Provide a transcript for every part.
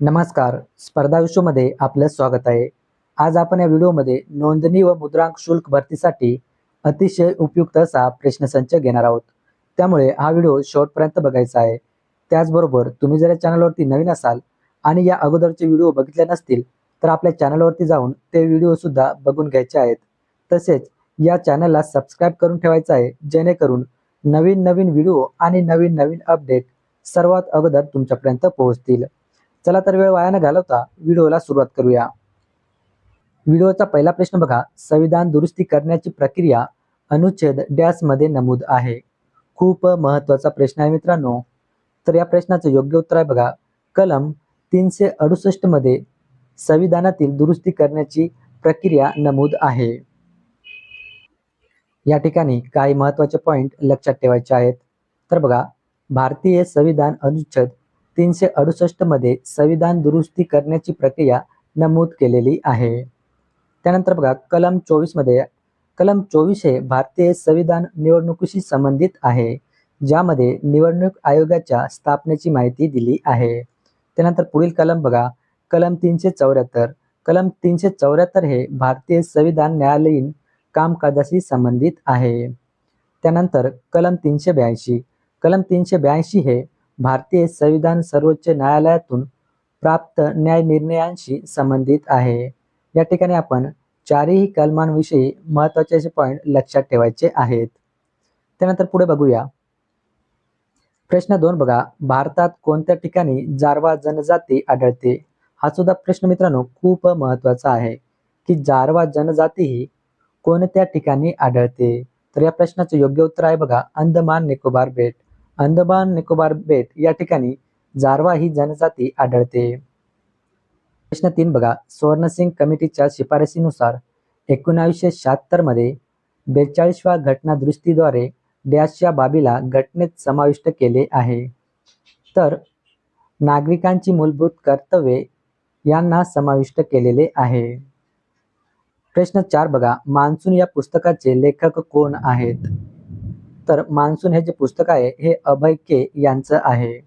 नमस्कार. स्पर्धा विश्वमध्ये आपलं स्वागत आहे. आज आपण या व्हिडिओमध्ये नोंदणी व मुद्रांक शुल्क भरतीसाठी अतिशय उपयुक्त असा प्रश्नसंच घेणार आहोत. त्यामुळे हा व्हिडिओ शेवटपर्यंत बघायचा आहे. त्याचबरोबर तुम्ही जर या चॅनलवरती नवीन असाल आणि या अगोदरचे व्हिडिओ बघितले नसतील तर आपल्या चॅनलवरती जाऊन ते व्हिडिओसुद्धा बघून घ्यायचे आहेत. तसेच या चॅनलला सबस्क्राईब करून ठेवायचं आहे जेणेकरून नवीन नवीन व्हिडिओ आणि नवीन नवीन अपडेट सर्वात अगोदर तुमच्यापर्यंत पोहोचतील. चला तर वेळ वाया न घालवता व्हिडिओला सुरुवात करूया. व्हिडिओचा पहिला प्रश्न बघा. संविधान दुरुस्ती करण्याची प्रक्रिया अनुच्छेद डॅशमध्ये नमूद आहे. खूप महत्त्वाचा प्रश्न आहे मित्रांनो. तर या प्रश्नाचं योग्य उत्तर आहे बघा. कलम तीनशे अडुसष्टमध्ये संविधानातील दुरुस्ती करण्याची प्रक्रिया नमूद आहे. या ठिकाणी काही महत्त्वाचे पॉइंट लक्षात ठेवायचे आहेत. तर बघा भारतीय संविधान अनुच्छेद तीनशे अडुसष्टमध्ये संविधान दुरुस्ती करण्याची प्रक्रिया नमूद केलेली आहे. त्यानंतर बघा कलम चोवीसमध्ये कलम चोवीस हे भारतीय संविधान निवडणुकीशी संबंधित आहे ज्यामध्ये निवडणूक आयोगाच्या स्थापनेची माहिती दिली आहे. त्यानंतर पुढील कलम बघा कलम तीनशे चौऱ्याहत्तर. कलम तीनशे चौऱ्याहत्तर हे भारतीय संविधान न्यायालयीन कामकाजाशी संबंधित आहे. त्यानंतर कलम तीनशे ब्याऐंशी. कलम तीनशे ब्याऐंशी हे भारतीय संविधान सर्वोच्च न्यायालयातून प्राप्त न्याय निर्णयांशी संबंधित आहे. या ठिकाणी आपण चारही कलमांविषयी महत्त्वाचे असे पॉईंट लक्षात ठेवायचे आहेत. त्यानंतर पुढे बघूया. प्रश्न दोन बघा. भारतात कोणत्या ठिकाणी जारवा जनजाती आढळते? हा सुद्धा प्रश्न मित्रांनो खूप महत्त्वाचा आहे की जारवा जनजाती ही कोणत्या ठिकाणी आढळते? तर या प्रश्नाचं योग्य उत्तर आहे बघा. अंदमान निकोबार बेट. अंदमान निकोबार बेट या ठिकाणी जारवा ही जनजाती आढळते. प्रश्न तीन बघा. स्वर्णसिंग कमिटीच्या शिफारसीनुसार एकोणावीसशे शहात्तरमध्ये बेचाळीसव्या घटना डॅशच्या बाबीला घटनेत समाविष्ट केले आहे. तर नागरिकांची मूलभूत कर्तव्ये यांना समाविष्ट केलेले आहे. प्रश्न चार बघा. मान्सून या पुस्तकाचे लेखक कोण आहेत? तर मान्सून हे जे पुस्तक आहे हे अभय के यांचं आहे.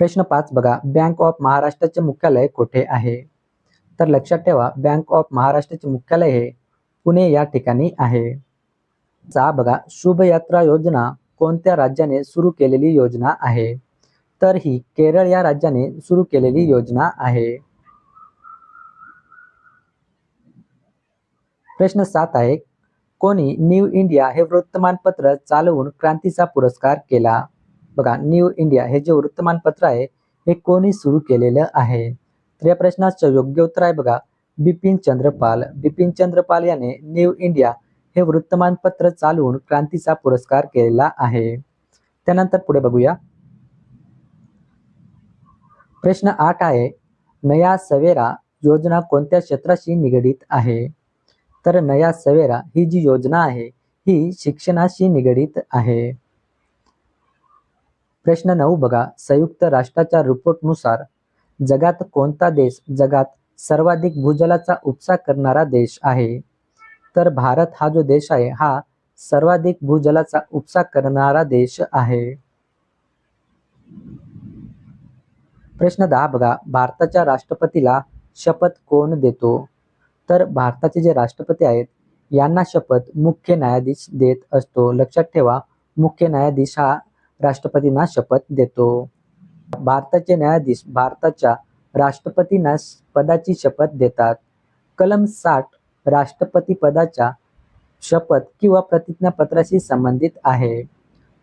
प्रश्न पाच बघा बँक ऑफ महाराष्ट्राचे मुख्यालय कोठे आहे? तर लक्षात ठेवा बँक ऑफ महाराष्ट्राचे मुख्यालय हे पुणे या ठिकाणी आहे. चा बघा शुभयात्रा योजना कोणत्या राज्याने सुरू केलेली योजना आहे? तर ही केरळ या राज्याने सुरू केलेली योजना आहे. प्रश्न सात आहे कोणी न्यू इंडिया हे वृत्तमानपत्र चालवून क्रांतीचा पुरस्कार केला? बघा न्यू इंडिया हे जे वृत्तमानपत्र आहे हे कोणी सुरू केलेलं आहे? तर या प्रश्नाचं योग्य उत्तर आहे बघा बिपिन चंद्रपाल. बिपिन चंद्रपाल याने न्यू इंडिया हे वृत्तमानपत्र चालवून क्रांतीचा पुरस्कार केलेला आहे. त्यानंतर पुढे बघूया. प्रश्न आठ आहे नया सवेरा योजना कोणत्या क्षेत्राशी निगडीत आहे? तर नया सवेरा ही जी योजना आहे ही शिक्षणाशी निगडीत आहे. प्रश्न नऊ बघा संयुक्त राष्ट्राच्या रिपोर्टनुसार जगात कोणता देश जगात सर्वाधिक भूजलाचा उपसा करणारा देश आहे? तर भारत हा जो देश आहे हा सर्वाधिक भूजलाचा उपसा करणारा देश आहे. प्रश्न दहा बघा भारताच्या राष्ट्रपतीला शपथ कोण देतो? तर भारताचे जे राष्ट्रपती आहेत यांना शपथ मुख्य न्यायाधीश देत असतो. लक्षात ठेवा मुख्य न्यायाधीश हा राष्ट्रपतींना शपथ देतो. भारताचे न्यायाधीश भारताच्या राष्ट्रपतींना पदाची शपथ देतात. कलम साठ राष्ट्रपती पदाच्या शपथ किंवा प्रतिज्ञापत्राशी संबंधित आहे.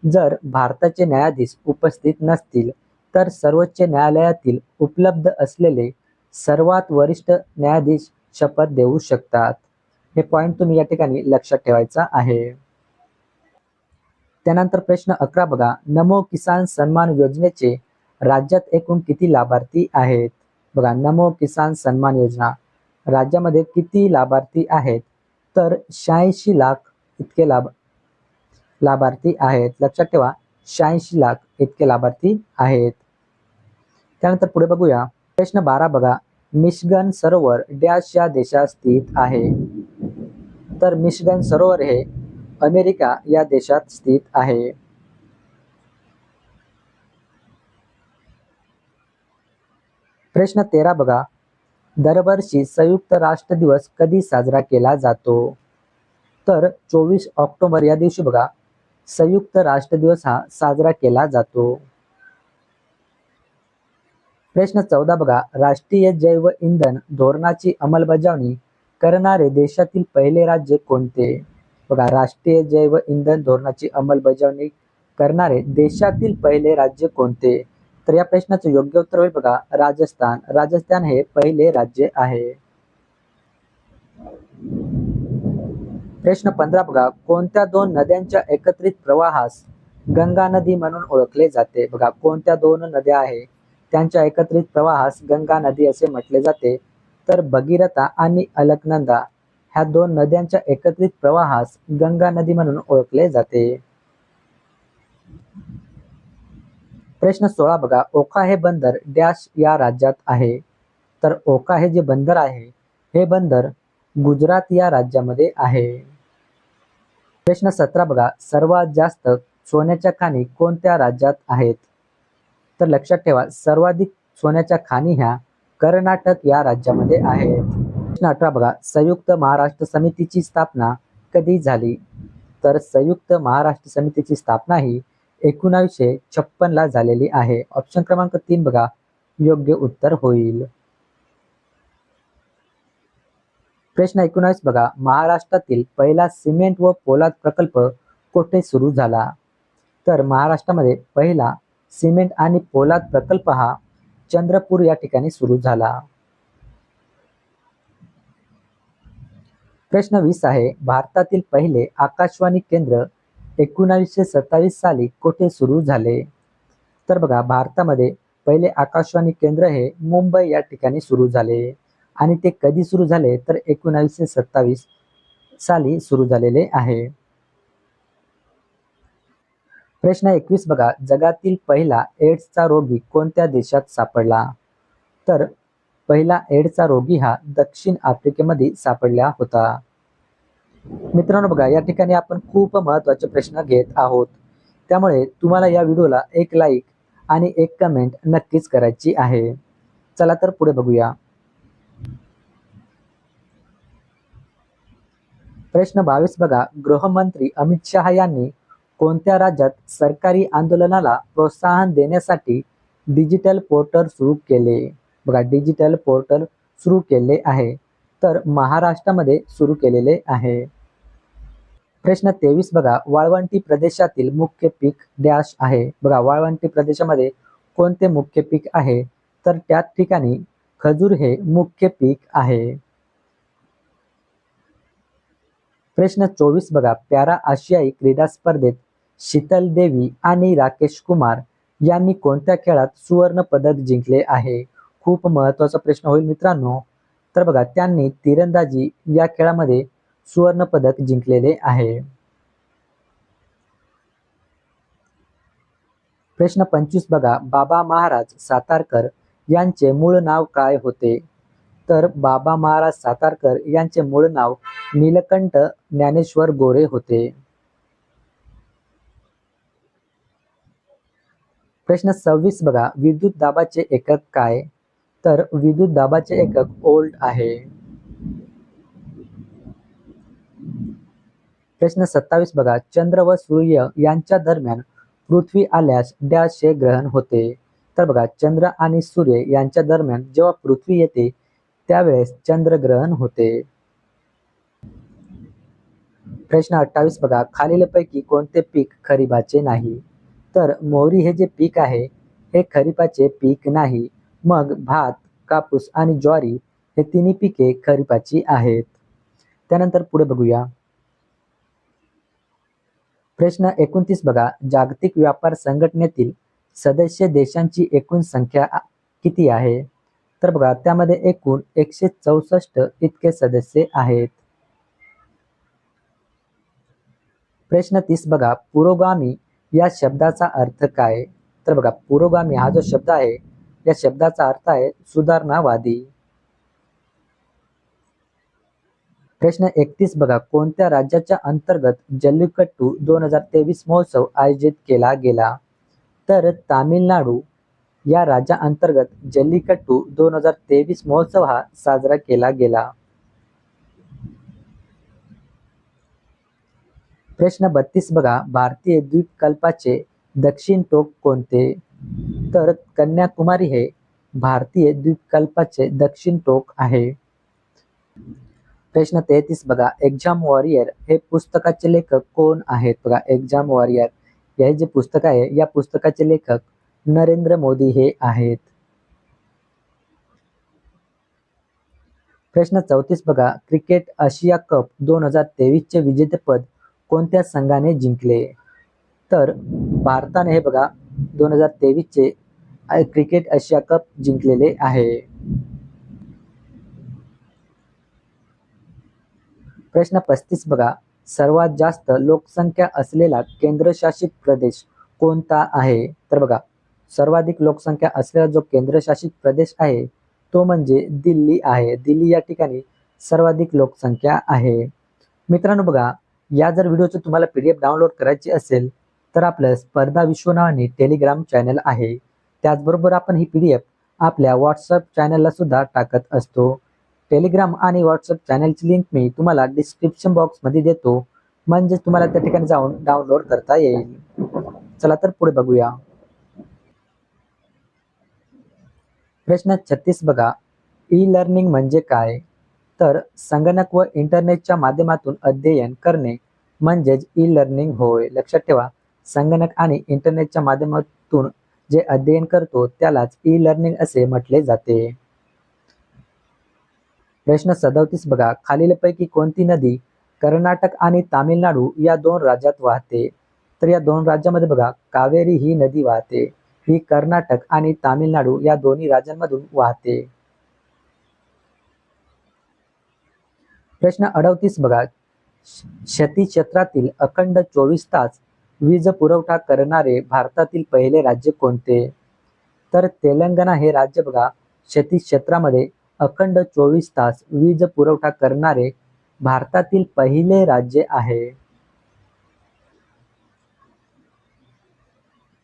जर भारताचे न्यायाधीश उपस्थित नसतील तर सर्वोच्च न्यायालयातील उपलब्ध असलेले सर्वात वरिष्ठ न्यायाधीश शपथ देऊ शकतात. हे पॉईंट तुम्ही या ठिकाणी लक्षात ठेवायचा आहे. त्यानंतर प्रश्न अकरा बघा. नमो किसान सन्मान योजनेचे राज्यात एकूण किती लाभार्थी आहेत? बघा नमो किसान सन्मान योजना. राज्यामध्ये किती लाभार्थी आहेत? तर शहाऐंशी लाख इतके लाभ लाभार्थी आहेत. लक्षात ठेवा शहाऐंशी लाख इतके लाभार्थी आहेत. त्यानंतर पुढे बघूया. प्रश्न बारा बघा. मिशगन सरोवर डॅश या देशात स्थित आहे. तर मिशगन सरोवर हे अमेरिका या देशात स्थित आहे. प्रश्न तेरा बघा. दरवर्षी संयुक्त राष्ट्र दिवस कधी साजरा केला जातो? तर चोवीस ऑक्टोबर या दिवशी बघा. संयुक्त राष्ट्र दिवस हा साजरा केला जातो. प्रश्न चौदा बघा. राष्ट्रीय जैव इंधन धोरणाची अंमलबजावणी करणारे देशातील पहिले राज्य कोणते? बघा राष्ट्रीय जैव इंधन धोरणाची अंमलबजावणी करणारे देशातील पहिले राज्य कोणते? तर या प्रश्नाचं योग्य उत्तर होईल बघा राजस्थान. राजस्थान हे पहिले राज्य आहे. प्रश्न पंधरा बघा. कोणत्या दोन नद्यांच्या एकत्रित प्रवाहास गंगा नदी म्हणून ओळखले जाते? बघा कोणत्या दोन नद्या आहे? त्यांच्या एकत्रित प्रवाहास गंगा नदी असे म्हटले जाते. तर भगीरथा आणि अलकनंदा ह्या दोन नद्यांच्या एकत्रित प्रवाहास गंगा नदी म्हणून ओळखले जाते. प्रश्न सोळा बघा ओखा हे बंदर डॅश या राज्यात आहे. तर ओखा हे जे बंदर आहे हे बंदर गुजरात या राज्यामध्ये आहे. प्रश्न सतरा बघा सर्वात जास्त सोन्याच्या खाणी कोणत्या राज्यात आहेत? तर लक्षात ठेवा सर्वाधिक सोन्याच्या खाणी ह्या कर्नाटक या राज्यामध्ये आहेत. प्रश्न अठरा बघा संयुक्त महाराष्ट्र समितीची स्थापना कधी झाली? तर संयुक्त महाराष्ट्र समितीची स्थापना ही एकोणावीसशे छप्पन ला झालेली आहे. ऑप्शन क्रमांक तीन बघा योग्य उत्तर होईल. प्रश्न एकोणावीस बघा महाराष्ट्रातील पहिला सिमेंट व पोलाद प्रकल्प कोठे सुरू झाला? तर महाराष्ट्रामध्ये पहिला सिमेंट आणि पोलाद प्रकल्प हा चंद्रपूर या ठिकाणी सुरू झाला. प्रश्न वीस आहे भारतातील पहिले आकाशवाणी केंद्र एकोणावीसशे सत्तावीस साली कोठे सुरू झाले? तर बघा भारतामध्ये पहिले आकाशवाणी केंद्र हे मुंबई या ठिकाणी सुरू झाले. आणि ते कधी सुरू झाले? तर एकोणावीसशे सत्तावीस साली सुरू झालेले आहे. प्रश्न एकवीस बघा. जगातील पहिला एड्सचा रोगी कोणत्या देशात सापडला? तर पहिला एड्सचा रोगी हा दक्षिण आफ्रिकेमध्ये सापडला होता. मित्रांनो बघा या ठिकाणी आपण खूप महत्त्वाचे प्रश्न घेत आहोत. त्यामुळे तुम्हाला या व्हिडिओला एक लाईक आणि एक कमेंट नक्कीच करायची आहे. चला तर पुढे बघूया. प्रश्न बावीस बघा. गृहमंत्री अमित शहा यांनी कोणत्या राज्यात सरकारी आंदोलनाला प्रोत्साहन देण्यासाठी डिजिटल पोर्टल सुरू केले? बघा डिजिटल पोर्टल सुरू केले आहे तर महाराष्ट्रामध्ये सुरू केलेले आहे. प्रश्न तेवीस बघा वाळवंटी प्रदेशातील मुख्य पीक डॅश आहे. बघा वाळवंटी प्रदेशामध्ये कोणते मुख्य पीक आहे? तर त्या ठिकाणी खजूर हे मुख्य पीक आहे. प्रश्न चोवीस बघा पॅरा आशियाई क्रीडा स्पर्धेत शीतल देवी आणि राकेश कुमार यांनी कोणत्या खेळात सुवर्ण पदक जिंकले आहे? खूप महत्त्वाचा प्रश्न होईल मित्रांनो. तर बघा त्यांनी तिरंदाजी या खेळामध्ये सुवर्ण पदक जिंकलेले आहे. प्रश्न पंचवीस बघा बाबा महाराज सातारकर यांचे मूळ नाव काय होते? तर बाबा महाराज सातारकर यांचे मूळ नाव नीलकंठ ज्ञानेश्वर गोरे होते. प्रश्न सव्वीस बघा. विद्युत दाबाचे एकक काय? तर विद्युत दाबाचे एकक ओल्ड आहे. प्रश्न सत्तावीस बघा. चंद्र व सूर्य यांच्या दरम्यान पृथ्वी आल्यास डॅशे ग्रहण होते. तर बघा चंद्र आणि सूर्य यांच्या दरम्यान जेव्हा पृथ्वी येते त्यावेळेस चंद्रग्रहण होते. प्रश्न अठ्ठावीस बघा. खालीलपैकी कोणते पीक खरीबाचे नाही? तर मोहरी हे जे पीक आहे हे खरीपाचे पीक नाही. मग भात कापूस आणि ज्वारी हे तिन्ही पिके खरीपाची आहेत. त्यानंतर पुढे बघूया. प्रश्न एकोणतीस बघा. जागतिक व्यापार संघटनेतील सदस्य देशांची एकूण संख्या किती आहे? तर बघा त्यामध्ये एकूण एकशे चौसष्ट इतके सदस्य आहेत. प्रश्न तीस बघा. पुरोगामी या शब्दाचा अर्थ काय? तर बघा पुरोगामी हा जो शब्द आहे या शब्दाचा अर्थ आहे सुधारणावादी. प्रश्न एकतीस बघा कोणत्या राज्याच्या अंतर्गत जल्लीकट्टू दोन हजार तेवीस महोत्सव आयोजित केला गेला? तर तामिळनाडू या राज्याअंतर्गत जल्लीकट्टू दोन हजार तेवीस महोत्सव हा साजरा केला गेला. प्रश्न बत्तीस बघा. भारतीय द्वीपकल्पाचे दक्षिण टोक कोणते? तर कन्याकुमारी हे भारतीय द्वीपकल्पाचे दक्षिण टोक आहे. प्रश्न तेहतीस बघा. एक्झाम वॉरियर हे पुस्तकाचे लेखक कोण आहेत? बघा एक्झाम वॉरियर हे जे पुस्तक आहे या पुस्तकाचे लेखक नरेंद्र मोदी हे आहेत. प्रश्न चौतीस बघा. क्रिकेट आशिया कप दोन हजार तेवीस चे विजेतेपद कोणत्या संघाने जिंकले? तर भारताने हे बघा दोन हजार तेवीस चे क्रिकेट आशिया कप जिंकलेले आहे. प्रश्न पस्तीस बघा सर्वात जास्त लोकसंख्या असलेला केंद्रशासित प्रदेश कोणता आहे? तर बघा सर्वाधिक लोकसंख्या असलेला जो केंद्रशासित प्रदेश आहे तो म्हणजे दिल्ली आहे. दिल्ली या ठिकाणी सर्वाधिक लोकसंख्या आहे. मित्रांनो बघा या जर व्हिडिओचं तुम्हाला पी डी एफ डाउनलोड करायची असेल तर आपलं स्पर्धा विश्व नावाने टेलिग्राम चॅनल आहे. त्याचबरोबर आपण ही पी डी एफ आपल्या व्हॉट्सअप चॅनलला सुद्धा टाकत असतो. टेलिग्राम आणि व्हॉट्सअप चॅनलची लिंक मी तुम्हाला डिस्क्रिप्शन बॉक्समध्ये देतो. म्हणजे तुम्हाला त्या ठिकाणी जाऊन डाउनलोड करता येईल. चला तर पुढे बघूया. प्रश्न छत्तीस बघा. ई लर्निंग म्हणजे काय? तर संगणक व इंटरनेटच्या माध्यमातून अध्ययन करणे म्हणजेच ई लर्निंग होय. लक्षात ठेवा संगणक आणि इंटरनेटच्या माध्यमातून जे अध्ययन करतो त्यालाच ई लर्निंग असे म्हटले जाते. प्रश्न सदोतीस बघा. खालीलपैकी कोणती नदी कर्नाटक आणि तामिळनाडू या दोन राज्यात वाहते? तर या दोन राज्यामध्ये बघा कावेरी ही नदी वाहते ही कर्नाटक आणि तामिळनाडू या दोन्ही राज्यांमधून वाहते. प्रश्न अडवतीस बघा. शेती क्षेत्रातील अखंड चोवीस तास वीज पुरवठा करणारे भारतातील पहिले राज्य कोणते? तर तेलंगणा हे राज्य बघा. शेती क्षेत्रामध्ये अखंड चोवीस तास वीज पुरवठा करणारे भारतातील पहिले राज्य आहे.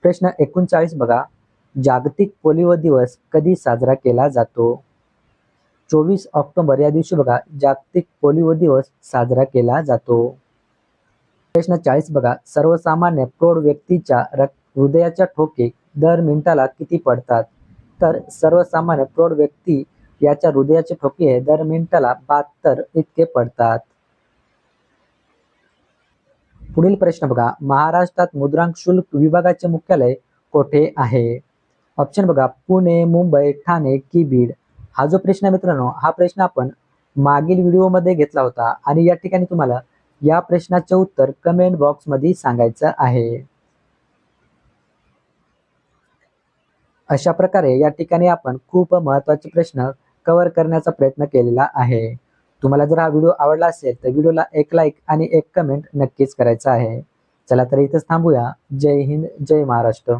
प्रश्न एकोणचाळीस बघा. जागतिक पोलिओ दिवस कधी साजरा केला जातो? चोवीस ऑक्टोबर या दिवशी बघा जागतिक पोलिओ दिवस साजरा केला जातो. प्रश्न चाळीस बघा सर्वसामान्य प्रौढ व्यक्तीच्या हृदयाच्या ठोके दर मिनिटाला किती पडतात? तर सर्वसामान्य प्रौढ व्यक्ती याच्या हृदयाचे ठोके दर मिनिटाला बहात्तर इतके पडतात. पुढील प्रश्न बघा महाराष्ट्रात मुद्रांक शुल्क विभागाचे मुख्यालय कोठे आहे? ऑप्शन बघा पुणे मुंबई ठाणे की बीड. हा जो प्रश्न मित्रांनो हा प्रश्न आपण मागील व्हिडिओमध्ये घेतला होता आणि या ठिकाणी तुम्हाला या प्रश्नाचे उत्तर कमेंट बॉक्समध्ये सांगायचं आहे. अशा प्रकारे या ठिकाणी आपण खूप महत्त्वाचे प्रश्न कव्हर करण्याचा प्रयत्न केलेला आहे. तुम्हाला जर हा व्हिडिओ आवडला असेल तर व्हिडिओला एक लाईक आणि एक कमेंट नक्कीच करायचा आहे. चला तर इथंच थांबूया. जय हिंद जय महाराष्ट्र.